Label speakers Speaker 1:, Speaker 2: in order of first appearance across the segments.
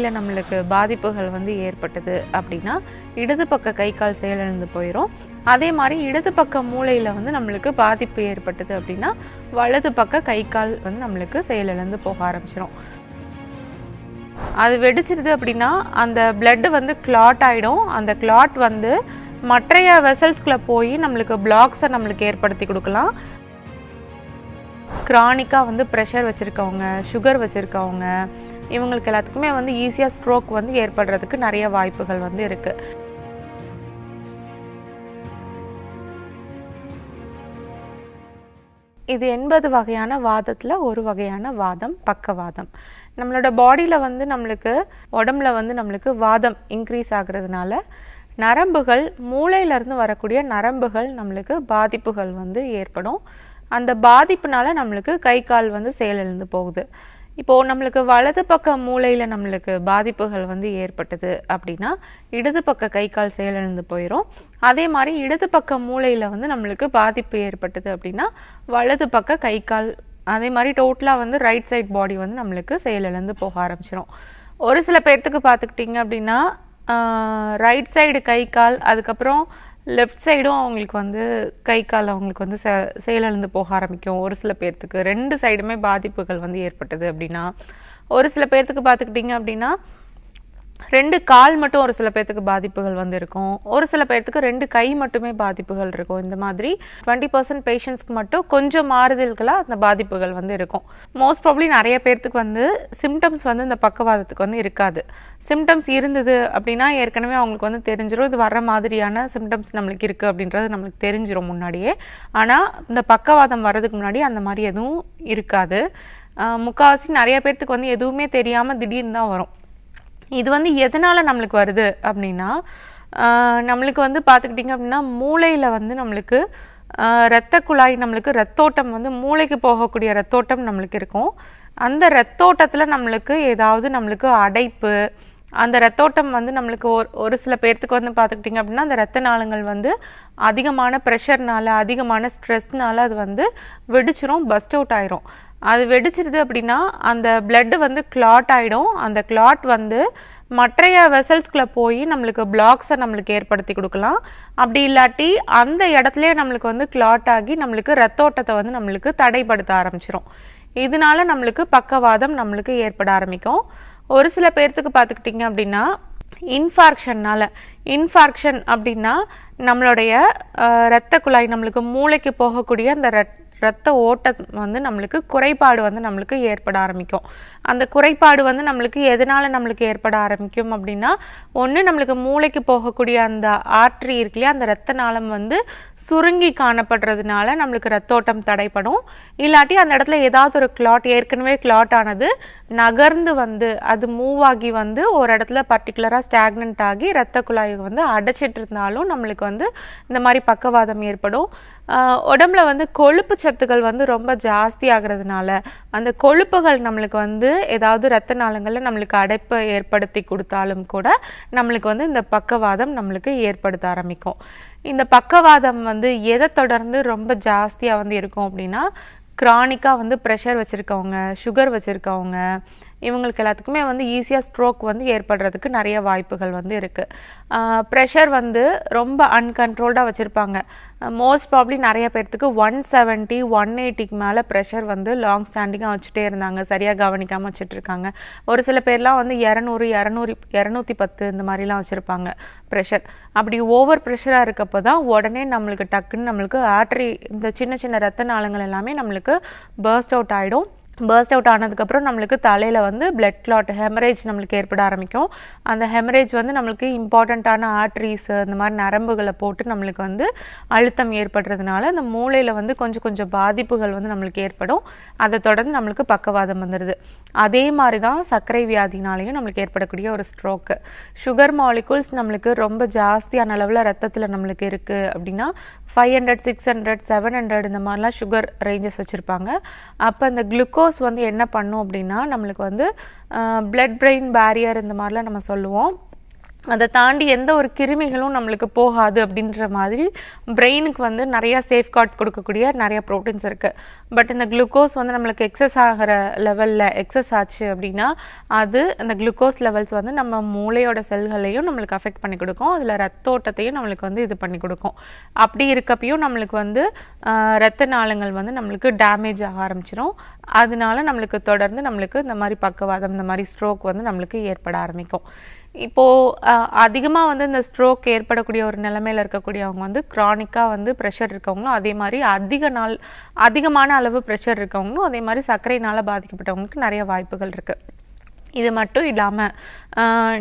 Speaker 1: மூளையில் நம்மளுக்கு பாதிப்புகள் வந்து ஏற்பட்டது அப்படின்னா இடது பக்க கை கால் செயலிழந்து போயிடும் அதே மாதிரி இடது பக்க மூளையில் வந்து நம்மளுக்கு பாதிப்பு ஏற்பட்டது அப்படின்னா வலது பக்க கை கால் வந்து நம்மளுக்கு செயலிழந்து போக ஆரம்பிச்சிடும் அது வெடிச்சிருது அப்படின்னா அந்த பிளட்டு வந்து கிளாட் ஆகிடும் அந்த கிளாட் வந்து மற்றைய வெசல்ஸ்குள்ளே போய் நம்மளுக்கு பிளாக்ஸை நம்மளுக்கு ஏற்படுத்தி கொடுக்கலாம். க்ரானிக்காக வந்து ப்ரெஷர் வச்சுருக்கவங்க சுகர் வச்சுருக்கவங்க இவங்களுக்கு எல்லாத்துக்குமே வந்து ஈஸியாக ஸ்ட்ரோக் வந்து ஏற்படுறதுக்கு நிறைய வாய்ப்புகள் வந்து இருக்குது இது எண்பது வகையான வாதத்தில் ஒரு வகையான வாதம் பக்கவாதம். நம்மளோட பாடியில் வந்து நம்மளுக்கு உடம்புல வந்து நம்மளுக்கு வாதம் இன்க்ரீஸ் ஆகுறதுனால நரம்புகள் மூளையிலேருந்து வரக்கூடிய நரம்புகள் நம்மளுக்கு பாதிப்புகள் வந்து ஏற்படும். அந்த பாதிப்புனால நம்மளுக்கு கை கால் வந்து செயலிழந்து போகுது. இப்போது நம்மளுக்கு வலது பக்க மூளையில் நம்மளுக்கு பாதிப்புகள் வந்து ஏற்பட்டது அப்படின்னா இடது பக்க கை கால் செயலிழந்து போயிடும் அதே மாதிரி இடது பக்க மூளையில் வந்து நம்மளுக்கு பாதிப்பு ஏற்பட்டது அப்படின்னா வலது பக்க கை கால் அதே மாதிரி டோட்டலாக வந்து ரைட் சைட் பாடி வந்து நம்மளுக்கு செயலிழந்து போக ஆரம்பிச்சிடும் ஒரு சில பேர்த்துக்கு பார்த்துக்கிட்டிங்க அப்படின்னா ரைட் சைடு கை கால் அதுக்கப்புறம் லெஃப்ட் சைடும் அவங்களுக்கு வந்து கை கால் அவங்களுக்கு வந்து செ செயலிழந்து போக ஆரம்பிக்கும். ஒரு சில பேர்த்துக்கு. ரெண்டு சைடுமே பாதிப்புகள் வந்து ஏற்பட்டது அப்படின்னா ஒரு சில பேர்த்துக்கு பார்த்துக்கிட்டிங்க அப்படின்னா ரெண்டு கால் மட்டும் ஒரு சில பேர்த்துக்கு பாதிப்புகள் வந்து இருக்கும் ஒரு சில பேர்த்துக்கு ரெண்டு கை மட்டுமே பாதிப்புகள் இருக்கும். இந்த மாதிரி டுவெண்ட்டி பர்சன்ட் பேஷண்ட்ஸ்க்கு மட்டும் கொஞ்சம் மாறுதல்களாக அந்த பாதிப்புகள் வந்து இருக்கும். மோஸ்ட் ப்ராப்ளி நிறைய பேர்த்துக்கு வந்து சிம்டம்ஸ் வந்து இந்த பக்கவாதத்துக்கு வந்து இருக்காது. சிம்டம்ஸ் இருந்தது அப்படின்னா ஏற்கனவே அவங்களுக்கு வந்து தெரிஞ்சிடும் இது வர மாதிரியான சிம்டம்ஸ் நம்மளுக்கு இருக்குது அப்படின்றது நம்மளுக்கு தெரிஞ்சிடும் முன்னாடியே. ஆனால் இந்த பக்கவாதம் வர்றதுக்கு முன்னாடி அந்த மாதிரி எதுவும் இருக்காது. முக்கால்வாசி முக்காவாசி நிறைய பேர்த்துக்கு வந்து எதுவுமே தெரியாமல் திடீர்னு தான் வரும். இது வந்து எதனால் நம்மளுக்கு வருது அப்படின்னா நம்மளுக்கு வந்து பார்த்துக்கிட்டிங்க அப்படின்னா மூளையில் வந்து நம்மளுக்கு இரத்த குழாய் நம்மளுக்கு ரத்தோட்டம் வந்து மூளைக்கு போகக்கூடிய ரத்தோட்டம் நம்மளுக்கு இருக்கும். அந்த ரத்தோட்டத்தில் நம்மளுக்கு ஏதாவது நம்மளுக்கு அடைப்பு அந்த ரத்தோட்டம் வந்து நம்மளுக்கு ஒரு ஒரு சில பேர்த்துக்கு வந்து பார்த்துக்கிட்டிங்க அப்படின்னா அந்த ரத்த நாளங்கள் வந்து அதிகமான ப்ரெஷர்னால அதிகமான ஸ்ட்ரெஸ்னால அது வந்து வெடிச்சிரும் பஸ்ட் அவுட் ஆயிரும். அது வெடிச்சிருது அப்படின்னா அந்த பிளட்டு வந்து கிளாட் ஆகிடும் அந்த கிளாட் வந்து மற்றைய வெசல்ஸ்குள்ளே போய் நம்மளுக்கு பிளாக்ஸை நம்மளுக்கு ஏற்படுத்தி கொடுக்கலாம். அப்படி இல்லாட்டி அந்த இடத்துலையே நம்மளுக்கு வந்து கிளாட் ஆகி நம்மளுக்கு ரத்தோட்டத்தை வந்து நம்மளுக்கு தடைப்படுத்த ஆரம்பிச்சிடும் இதனால நம்மளுக்கு பக்கவாதம் நம்மளுக்கு ஏற்பட ஆரம்பிக்கும். ஒரு சில பேர்த்துக்கு பார்த்துக்கிட்டிங்க அப்படின்னா இன்ஃபார்க்ஷன்னால் இன்ஃபார்க்ஷன் அப்படின்னா நம்மளுடைய இரத்த குழாய் நம்மளுக்கு மூளைக்கு போகக்கூடிய அந்த ரத் ரத்த ஓட்டம் வந்து நம்மளுக்கு குறைபாடு வந்து நம்மளுக்கு ஏற்பட ஆரம்பிக்கும். அந்த குறைபாடு வந்து நம்மளுக்கு எதனால் நம்மளுக்கு ஏற்பட ஆரம்பிக்கும் அப்படின்னா ஒன்று நம்மளுக்கு மூளைக்கு போகக்கூடிய அந்த ஆற்றி இருக்கு இல்லையா அந்த ரத்த நாளம் வந்து சுருங்கி காணப்படுறதுனால நம்மளுக்கு ரத்தோட்டம் தடைப்படும். இல்லாட்டி அந்த இடத்துல ஏதாவது ஒரு கிளாட் ஏற்கனவே கிளாட் ஆனது நகர்ந்து வந்து அது மூவ் ஆகி வந்து ஒரு இடத்துல பர்டிகுலராக ஸ்டாக்னண்ட் ஆகி ரத்த குழாய் வந்து அடைச்சிட்டு இருந்தாலும் நம்மளுக்கு வந்து இந்த மாதிரி பக்கவாதம் ஏற்படும். உடம்புல வந்து கொழுப்பு சத்துக்கள் வந்து ரொம்ப ஜாஸ்தி ஆகிறதுனால அந்த கொழுப்புகள் நம்மளுக்கு வந்து ஏதாவது ரத்த நாளங்களில் நம்மளுக்கு அடைப்பை ஏற்படுத்தி கொடுத்தாலும் கூட நம்மளுக்கு வந்து இந்த பக்கவாதம் நம்மளுக்கு ஏற்படுத்த ஆரம்பிக்கும். இந்த பக்கவாதம் வந்து எதை தொடர்ந்து ரொம்ப ஜாஸ்தியாக வந்து இருக்கும் அப்படின்னா க்ரானிக்காக வந்து ப்ரெஷர் வச்சுருக்கவங்க சுகர் வச்சுருக்கவங்க இவங்களுக்கு எல்லாத்துக்குமே வந்து ஈஸியாக ஸ்ட்ரோக் வந்து ஏற்படுறதுக்கு நிறைய வாய்ப்புகள் வந்து இருக்குது ப்ரெஷர் வந்து ரொம்ப அன்கண்ட்ரோல்டாக வச்சுருப்பாங்க. மோஸ்ட் ப்ராப்ளி நிறைய பேர்த்துக்கு ஒன் செவன்ட்டி ஒன் எயிட்டிக்கு மேலே ப்ரெஷர் வந்து லாங் ஸ்டாண்டிங்காக வச்சுட்டே இருந்தாங்க. சரியாக கவனிக்காமல் வச்சுட்ருக்காங்க ஒரு சில பேர்லாம் வந்து இரநூறு இரநூறு இரநூத்தி பத்து இந்த மாதிரிலாம் வச்சுருப்பாங்க ப்ரெஷர் அப்படி ஓவர் ப்ரெஷராக இருக்கப்போ தான் உடனே நம்மளுக்கு டக்குன்னு நம்மளுக்கு ஆட்ரி இந்த சின்ன சின்ன ரத்த நாளங்கள் எல்லாமே நம்மளுக்கு பர்ஸ்ட் அவுட் ஆகிடும் பர்ஸ்ட் அவுட் ஆனதுக்கப்புறம் நம்மளுக்கு தலையில் வந்து பிளட் கிளாட் ஹெமரேஜ் நம்மளுக்கு ஏற்பட ஆரம்பிக்கும். அந்த ஹெமரேஜ் வந்து நம்மளுக்கு இம்பார்ட்டண்ட்டான ஆர்ட்ரிஸ் இந்த மாதிரி நரம்புகளை போட்டு நம்மளுக்கு வந்து அழுத்தம் ஏற்படுறதுனால அந்த மூளையில் வந்து கொஞ்சம் கொஞ்சம் பாதிப்புகள் வந்து நம்மளுக்கு ஏற்படும். அதை தொடர்ந்து நம்மளுக்கு பக்கவாதம் வந்துடுது அதே மாதிரி தான் சர்க்கரை வியாதினாலையும் நம்மளுக்கு ஏற்படக்கூடிய ஒரு ஸ்ட்ரோக்கு சுகர் மாலிகூல்ஸ் நம்மளுக்கு ரொம்ப ஜாஸ்தியான அளவில் ரத்தத்தில் நம்மளுக்கு இருக்குது அப்படின்னா five hundred six hundred seven hundred இந்த மாதிரிலாம் சுகர் ரேஞ்சஸ் வச்சுருப்பாங்க. அப்போ இந்த குளுக்கோஸ் வந்து என்ன பண்ணும் அப்படின்னா நம்மளுக்கு வந்து பிளட் பிரெயின் பேரியர் இந்த மாதிரிலாம் நம்ம சொல்லுவோம். அதை தாண்டி எந்த ஒரு கிருமிகளும் நம்மளுக்கு போகாது அப்படின்ற மாதிரி பிரெயினுக்கு வந்து நிறையா சேஃப்கார்ட்ஸ் கொடுக்கக்கூடிய நிறைய ப்ரோட்டீன்ஸ் இருக்குது பட் இந்த குளுக்கோஸ் வந்து நம்மளுக்கு எக்ஸஸ் ஆகிற லெவலில் எக்ஸஸ் ஆச்சு அப்படின்னா அது அந்த குளுக்கோஸ் லெவல்ஸ் வந்து நம்ம மூளையோட செல்களையும் நம்மளுக்கு அஃபெக்ட் பண்ணி கொடுக்கும். அதில் ரத்த ஓட்டத்தையும் நம்மளுக்கு வந்து இது பண்ணி கொடுக்கும். அப்படி இருக்கப்பையும் நம்மளுக்கு வந்து ரத்த நாளங்கள் வந்து நம்மளுக்கு டேமேஜ் ஆக ஆரம்பிச்சிடும் அதனால நம்மளுக்கு தொடர்ந்து நம்மளுக்கு இந்த மாதிரி பக்கவாதம் இந்த மாதிரி ஸ்ட்ரோக் வந்து நம்மளுக்கு ஏற்பட ஆரம்பிக்கும். இப்போது அதிகமாக வந்து இந்த ஸ்ட்ரோக் ஏற்படக்கூடிய ஒரு நிலைமையில இருக்கக்கூடியவங்க வந்து க்ரானிக்காக வந்து ப்ரெஷர் இருக்கவங்களும் அதே மாதிரி அதிக நாள் அதிகமான அளவு ப்ரெஷர் இருக்கவங்களும் அதே மாதிரி சர்க்கரையினால் பாதிக்கப்பட்டவங்களுக்கு நிறைய வாய்ப்புகள் இருக்குது இது மட்டும் இல்லாமல்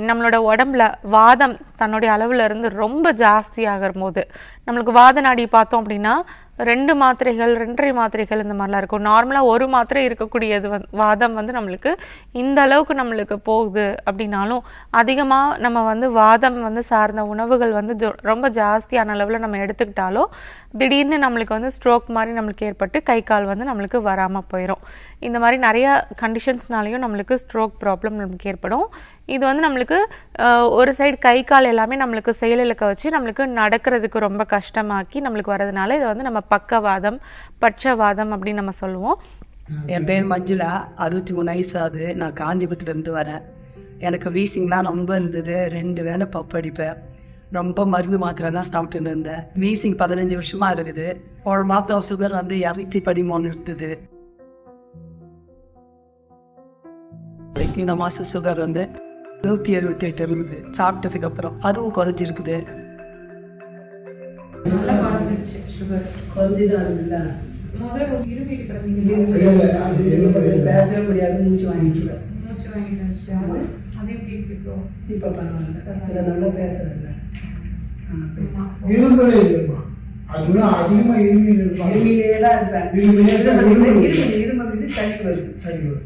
Speaker 1: நம்மளோட உடம்புல வாதம் தன்னுடைய அளவில் இருந்து ரொம்ப ஜாஸ்தி போது நம்மளுக்கு வாத நாடி பார்த்தோம் அப்படின்னா ரெண்டு மாத்திரைகள் ரெண்டரை மாத்திரைகள் இந்த மாதிரிலாம் இருக்கும். நார்மலாக ஒரு மாத்திரை இருக்கக்கூடியது வந் வாதம் வந்து நம்மளுக்கு இந்த அளவுக்கு நம்மளுக்கு போகுது அப்படின்னாலும் அதிகமாக நம்ம வந்து வாதம் வந்து சார்ந்த உணவுகள் வந்து ஜொ- ரொம்ப ஜாஸ்தியான அளவில் நம்ம எடுத்துக்கிட்டாலோ திடீர்னு நம்மளுக்கு வந்து ஸ்ட்ரோக் மாதிரி நம்மளுக்கு ஏற்பட்டு கை கால் வந்து நம்மளுக்கு வராமல் போயிடும் இந்த மாதிரி நிறைய கண்டிஷன்ஸ்னாலையும் நம்மளுக்கு ஸ்ட்ரோக் ப்ராப்ளம் நம்மளுக்கு ஏற்படும். இது வந்து நம்மளுக்கு ஒரு சைடு கை கால் எல்லாமே நம்மளுக்கு செயலிழக்க வச்சு நம்மளுக்கு நடக்கிறதுக்கு ரொம்ப கஷ்டமாக்கி நம்மளுக்கு வரதுனால இதை வந்து நம்ம பக்கவாதம் பட்சவாதம் அப்படின்னு நம்ம சொல்லுவோம்.
Speaker 2: என் பேர் மஞ்சுளா அறுபத்தி மூணு வயசு ஆகுது. நான் காஞ்சிபுரத்துலேருந்து வரேன். எனக்கு வீசிங்லாம் ரொம்ப இருந்தது. ரெண்டு வேளை பப்பு அடிப்பேன். ரொம்ப மருந்து மாத்திரை தான் சாப்பிட்டுன்னு இருந்தேன். வீசிங் பதினஞ்சு வருஷமாக இருக்குது. ஒரு மாதம் சுகர் வந்து இரநூத்தி பதிமூணு இருந்தது. இந்த மாதம் சுகர் வந்து நூற்றி எழுபத்தி எட்டு இருக்குது சாப்பிட்டதுக்கு அப்புறம் அதுவும் குறைஞ்சிருக்குது. பேசவே முடியாது மூச்சு வாங்கிட்டு இப்போ? பரவாயில்ல. இதை நல்லா பேசுறேன்ல
Speaker 3: இரும்பலே இல்லைம்மா. அதுதான் அதிகமா இருமி இருப்பாங்க.
Speaker 2: இருமிலே தான் இருப்பேன்
Speaker 3: இருமிலே தான்
Speaker 2: இருமல்
Speaker 3: இருமல்
Speaker 2: இருமல் இருமல்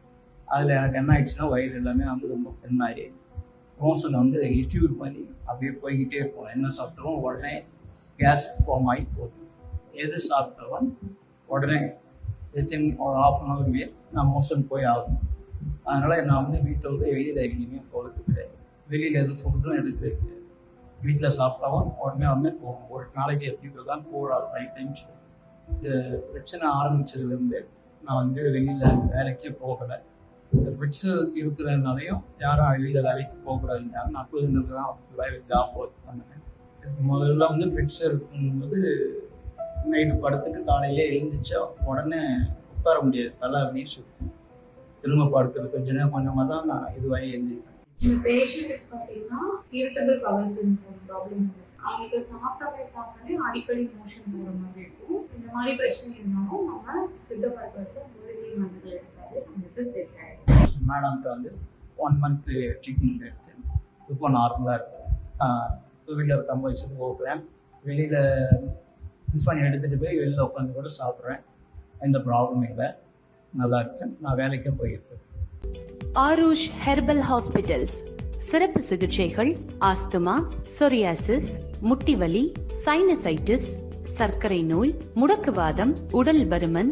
Speaker 4: அதில் எனக்கு என்ன ஆயிடுச்சுன்னா வயிறு எல்லாமே வந்து ரொம்ப பெண்ணாகி மோஷன் வந்து லிக்யூட் பண்ணி அப்படியே போய்கிட்டே இருக்கும். என்ன சாப்பிட்டாலும் உடனே கேஸ் ஃபார்ம் ஆகி போகும் எது சாப்பிட்டாலும் உடனே வித்தின் ஒரு ஆஃப் அன் ஹவர்லேயே நான் மோஷன் போய் ஆகணும். அதனால் நான் வந்து வீட்டை விட்டு வெளியில் எங்கேயுமே போகிறது கிடையாது. வெளியில் எதுவும் ஃபுட்டும் எடுக்கிறது கிடையாது வீட்டில் சாப்பிட்டாவும் உடனே உடனே போகும் ஒரு நாளைக்கு எப்படி தான் போகிறாரு நைட் டைம் இந்த பிரச்சனை ஆரம்பிச்சதுலேருந்து நான் வந்து வெளியில் வேலைக்கே போகலை. இந்த பிரச்சனை இருக்கிறதுனாலையும் யாரும் வெளியில் வேலைக்கு போகக்கூடாதுன்றாங்க நான் புதுங்கிறது தான் வேலை ஜாப் ஒர்க் பண்ணேன் முதல்ல வந்து ஃபிட்ஸ் இருக்கும்போது நைட்டு படுத்துட்டு காலையிலே எழுந்திரிச்சா உடனே உட்கார முடியாது. தலை அப்படியே சுற்றும் திரும்ப படுக்கிறது கொஞ்ச நேரம் கொஞ்சமாக தான் நான் இதுவாகி எழுந்திருக்கேன்
Speaker 5: இந்த பேஷண்ட்டுக்கு பார்த்தீங்கன்னா இரிட்டபிள் பவர் சிண்ட்ரோம் ப்ராப்ளம் அவங்களுக்கு சாப்பிட்டாலே சாப்பிட்டாலே அடிக்கடி மோஷன் போகிற மாதிரி இருக்கும். இந்த மாதிரி பிரச்சனை இருந்தாலும் நம்ம சித்த மருத்துவத்தை மூலிகை மருந்துகள் எடுக்கலாம் எடுத்தாலே உங்களுக்கு செட் ஆகிடும்
Speaker 4: மேடம்கிட்ட வந்து ஒன் மந்த்து ட்ரீட்மெண்ட் எடுத்து இப்போ நார்மலாக இருக்கும் டூ வீலர் கம்ப வச்சுட்டு போகிறேன் வெளியில் டிஃபன் எடுத்துகிட்டு போய் வெளியில் உட்காந்து கூட சாப்பிட்றேன். எந்த ப்ராப்ளமும் இல்லை. நல்லா இருக்கேன் நான் வேலைக்கும் போயிருக்கேன்
Speaker 6: ஆரூஷ் ஹெர்பல் ஹாஸ்பிட்டல்ஸ் சிறப்பு சிகிச்சைகள் ஆஸ்துமா சொரியாசிஸ் முட்டிவலி சைனசைட்டிஸ் சர்க்கரை நோய் முடக்குவாதம் உடல் பருமன்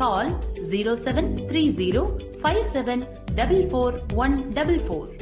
Speaker 6: call 0730 5744